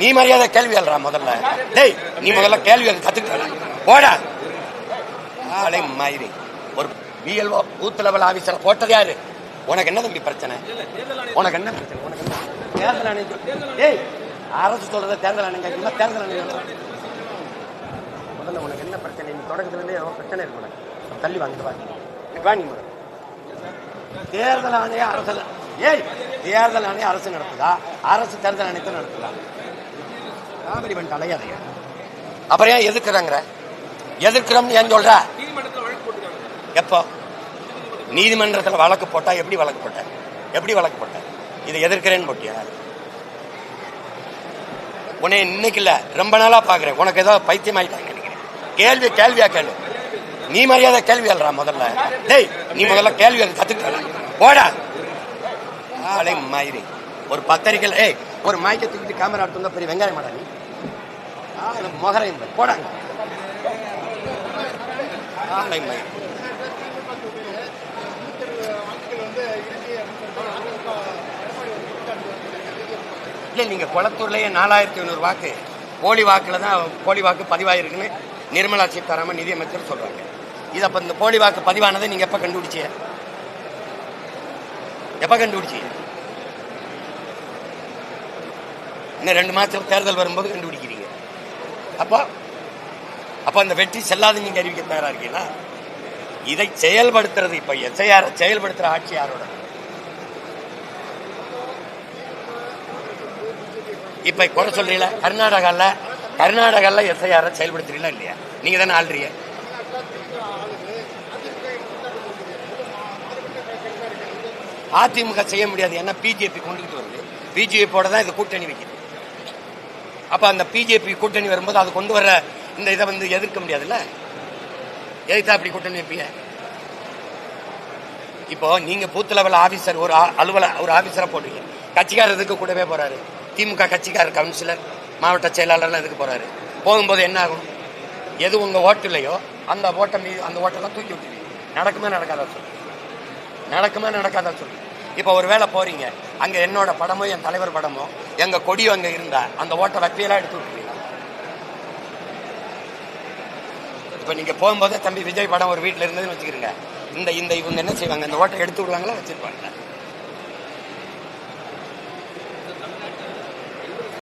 நீ மரியாதை கேள்வி எழுறா முதல்ல. டேய் நீ முதல்ல கேள்வி எழுத கத்துக்கிட்ட போடா. ஆளை மாதிரி ஒரு பிஎல்ஓ பூத் லெவல் ஆபீசர் போட்டது யாரு? உனக்கு என்ன தம்பி பிரச்சனை? உனக்கு என்ன பிரச்சனை? உனக்கு என்ன? தேர்தல் ஆணையம் டேய் அரசு சொல்றத தேர்தல் ஆணையம் தேர்தல் ஆணையம் முதல்ல உனக்கு என்ன பிரச்சனை? நீ தொடக்கத்துலேருந்தே ஏதோ பிரச்சனை இருக்கு உனக்கு. தள்ளி வாங்கிட்டு வாங்க வா நீ முதல்ல. தேர்தல் ஆணையம் அரசு ஏய் தேர்தல் ஆணையம் அரசு நடத்துதா? அரசு தேர்தல் ஆணையத்தை நடத்துதா? காமெடி பண்ணிட்டு அலையாதையா அப்புறம் ஏன் எதிர்க்கிறாங்கிற? எதிர்க்கிறோம்னு ஏன் சொல்ற? எப்போ? நீதிமன்றத்தில் வழக்கு போட்டா எப்படி வழக்கு போட்ட? எப்படி வழக்கு போட்ட? இதை எதிர்க்கிறேன்னு போட்டியா? உன்னை இன்னைக்கு இல்ல ரொம்ப நாளா பாக்குறேன். உனக்கு ஏதோ பைத்தியம் ஆயிட்டாங்க நினைக்கிறேன் கேள்வி கேள்வியா கேளு. நீ மரியாதை கேள்வி எழுறா முதல்ல. டேய் நீ முதல்ல கேள்வி எழுத கத்துக்கிட்ட. போடா. ஆளை மயிரி. ஒரு பத்திரிக்கை ஏய் ஒரு மைக்கை தூக்கிட்டு கேமரா எடுத்து வந்தா பெரிய வெங்காயம் மாடா நீ. ஆளு போடாங்க. ஆளை இல்லை நீங்க குளத்தூர்லயே நாலாயிரத்தி ஐநூறு வாக்கு போலி வாக்குல தான் போலி வாக்கு பதிவாயிருக்குன்னு நிர்மலா சீதாராமன் நிதியமைச்சர் சொல்றாங்க. இது அப்ப இந்த போலி வாக்கு பதிவானதை நீங்க எப்ப கண்டுபிடிச்சீங்க? எப்ப கண்டுபிடிச்சீங்க? இன்னும் ரெண்டு மாசத்துல தேர்தல் வரும்போது கண்டுபிடிக்கிறீங்க. அப்போ அப்போ அந்த வெற்றி செல்லாது நீங்க அறிவிக்க தயாராக இருக்கீங்களா? இதை செயல்படுத்துறது இப்போ எஸ்ஐஆர் செயல்படுத்துகிற ஆட்சி யாரோட? இப்போ குறை சொல்றீங்களா? கர்நாடகால கர்நாடகால எஸ்ஐஆர் செயல்படுத்துறீங்களா இல்லையா? நீங்க தானே ஆள்றீங்க. அதிமுக செய்ய முடியாது. ஏன்னா பிஜேபி கொண்டுகிட்டு வருது. பிஜேபியோட தான் இது கூட்டணி வைக்கிறது அப்ப அந்த பிஜேபி கூட்டணி வரும்போது அது கொண்டு வர இந்த இதை வந்து எதிர்க்க முடியாதுல்ல? எதிர்த்தா அப்படி கூட்டணி வைப்பீங்க? இப்போ நீங்க பூத் லெவல் ஆபீசர் ஒரு ஆ- அலுவல ஒரு ஆபீசரா போடுறீங்க கட்சிக்காரர் இதுக்கு கூடவே போறாரு? திமுக கட்சிக்காரர் கவுன்சிலர் மாவட்ட செயலாளர்லாம் எதுக்கு போறாரு? போகும்போது என்ன ஆகும்? எது உங்க ஓட்டு இல்லையோ அந்த ஓட்டை மீது அந்த ஓட்டெல்லாம் தூக்கி விட்டுருவீங்க. நடக்குமே நடக்காதா சொல்லு. நடக்குமே நடக்காதா சொல்லு. இப்போ ஒரு வேலை போகிறீங்க அங்கே என்னோட படமோ என் தலைவர் படமோ எங்கள் கொடியோ அங்கே இருந்தா அந்த ஓட்டை வப்பியெல்லாம் எடுத்து விட்டுருவீங்க. இப்போ நீங்கள் போகும்போது தம்பி விஜய் படம் ஒரு வீட்டில் இருந்ததுன்னு வச்சுக்கிறீங்க. இந்த இந்த இவங்க என்ன செய்வாங்க? இந்த ஓட்டை எடுத்து விடுவாங்களா வச்சுருப்பாங்க